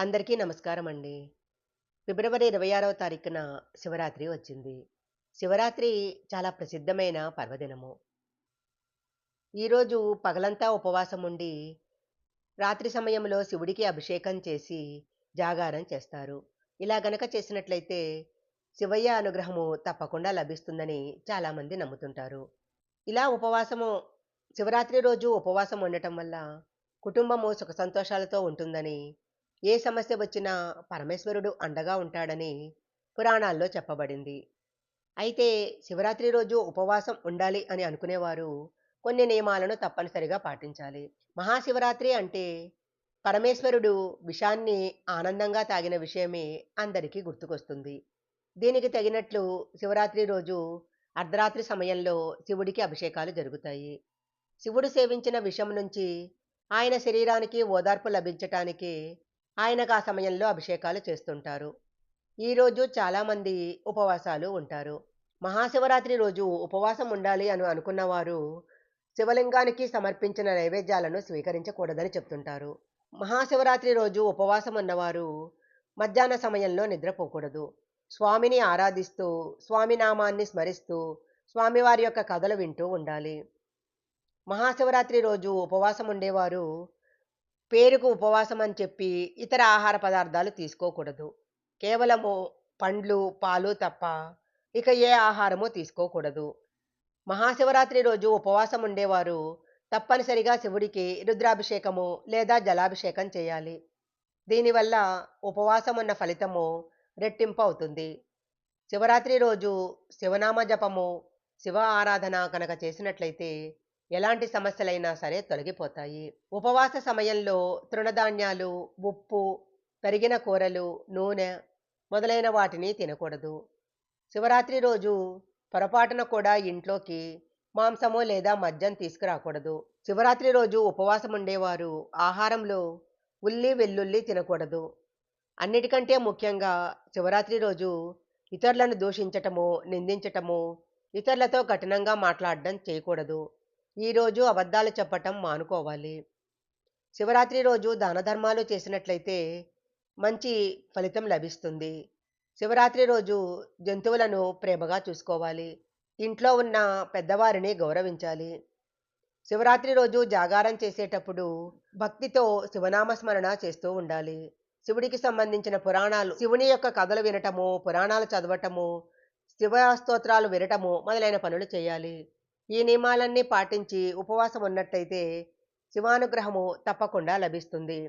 అందరికీ నమస్కారం అండి. ఫిబ్రవరి ఇరవై ఆరవ తారీఖున శివరాత్రి వచ్చింది. శివరాత్రి చాలా ప్రసిద్ధమైన పర్వదినము. ఈరోజు పగలంతా ఉపవాసం ఉండి రాత్రి సమయంలో శివుడికి అభిషేకం చేసి జాగారం చేస్తారు. ఇలా గనక చేసినట్లయితే శివయ్య అనుగ్రహము తప్పకుండా లభిస్తుందని చాలామంది నమ్ముతుంటారు. ఇలా ఉపవాసము శివరాత్రి రోజు ఉపవాసం ఉండటం వల్ల కుటుంబము సుఖ సంతోషాలతో ఉంటుందని ఏ సమస్య వచ్చినా పరమేశ్వరుడు అండగా ఉంటాడని పురాణాల్లో చెప్పబడింది. అయితే శివరాత్రి రోజు ఉపవాసం ఉండాలి అని అనుకునేవారు కొన్ని నియమాలను తప్పనిసరిగా పాటించాలి. మహాశివరాత్రి అంటే పరమేశ్వరుడు విషాన్ని ఆనందంగా తాగిన విషయమే అందరికీ గుర్తుకొస్తుంది. దీనికి తగినట్లు శివరాత్రి రోజు అర్ధరాత్రి సమయంలో శివుడికి అభిషేకాలు జరుగుతాయి. శివుడు సేవించిన విషం నుంచి ఆయన శరీరానికి ఓదార్పు లభించటానికి ఆయనకు ఆ సమయంలో అభిషేకాలు చేస్తుంటారు. ఈరోజు చాలామంది ఉపవాసాలు ఉంటారు. మహాశివరాత్రి రోజు ఉపవాసం ఉండాలి అని అనుకున్నవారు శివలింగానికి సమర్పించిన నైవేద్యాలను స్వీకరించకూడదని చెప్తుంటారు. మహాశివరాత్రి రోజు ఉపవాసం ఉన్నవారు మధ్యాహ్న సమయంలో నిద్రపోకూడదు. స్వామిని ఆరాధిస్తూ స్వామి నామాన్ని స్మరిస్తూ స్వామివారి యొక్క కథలు వింటూ ఉండాలి. మహాశివరాత్రి రోజు ఉపవాసం ఉండేవారు పేరుకు ఉపవాసం అని చెప్పి ఇతర ఆహార పదార్థాలు తీసుకోకూడదు. కేవలము పండ్లు పాలు తప్ప ఇక ఏ ఆహారము తీసుకోకూడదు. మహాశివరాత్రి రోజు ఉపవాసం ఉండేవారు తప్పనిసరిగా శివుడికి రుద్రాభిషేకము లేదా జలాభిషేకం చేయాలి. దీనివల్ల ఉపవాసం ఉన్న ఫలితము రెట్టింపు అవుతుంది. శివరాత్రి రోజు శివనామ జపము శివ ఆరాధన కనుక చేసినట్లయితే ఎలాంటి సమస్యలైనా సరే తొలగిపోతాయి. ఉపవాస సమయంలో తృణధాన్యాలు ఉప్పు పెరిగిన కూరలు నూనె మొదలైన వాటిని తినకూడదు. శివరాత్రి రోజు పొరపాటున కూడా ఇంట్లోకి మాంసము లేదా మద్యం తీసుకురాకూడదు. శివరాత్రి రోజు ఉపవాసం ఉండేవారు ఆహారంలో ఉల్లి వెల్లుల్లి తినకూడదు. అన్నిటికంటే ముఖ్యంగా శివరాత్రి రోజు ఇతరులను దూషించటము నిందించటము ఇతరులతో కఠినంగా మాట్లాడడం చేయకూడదు. ఈరోజు అబద్ధాలు చెప్పటం మానుకోవాలి. శివరాత్రి రోజు దాన ధర్మాలు చేసినట్లయితే మంచి ఫలితం లభిస్తుంది. శివరాత్రి రోజు జంతువులను ప్రేమగా చూసుకోవాలి. ఇంట్లో ఉన్న పెద్దవారిని గౌరవించాలి. శివరాత్రి రోజు జాగారం చేసేటప్పుడు భక్తితో శివనామస్మరణ చేస్తూ ఉండాలి. శివుడికి సంబంధించిన పురాణాలు శివుని యొక్క కథలు వినటము పురాణాలు చదవటము శివ స్తోత్రాలు వినటము మొదలైన పనులు చేయాలి. ఈ నియమాలన్నీ పాటించి ఉపవాసం ఉన్నట్టయితే శివానుగ్రహము తప్పకుండా లభిస్తుంది.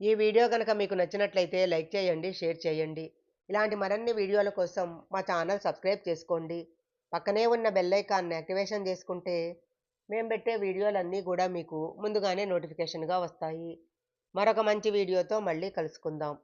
ఈ వీడియో కనుక మీకు నచ్చినట్లయితే లైక్ చేయండి షేర్ చేయండి. ఇలాంటి మరిన్ని వీడియోల కోసం మా ఛానల్ సబ్స్క్రైబ్ చేసుకోండి. పక్కనే ఉన్న బెల్ ఐకాన్ని యాక్టివేషన్ చేసుకుంటే మేము పెట్టే వీడియోలన్నీ కూడా మీకు ముందుగానే నోటిఫికేషన్గా వస్తాయి. మరొక మంచి వీడియోతో మళ్ళీ కలుసుకుందాం.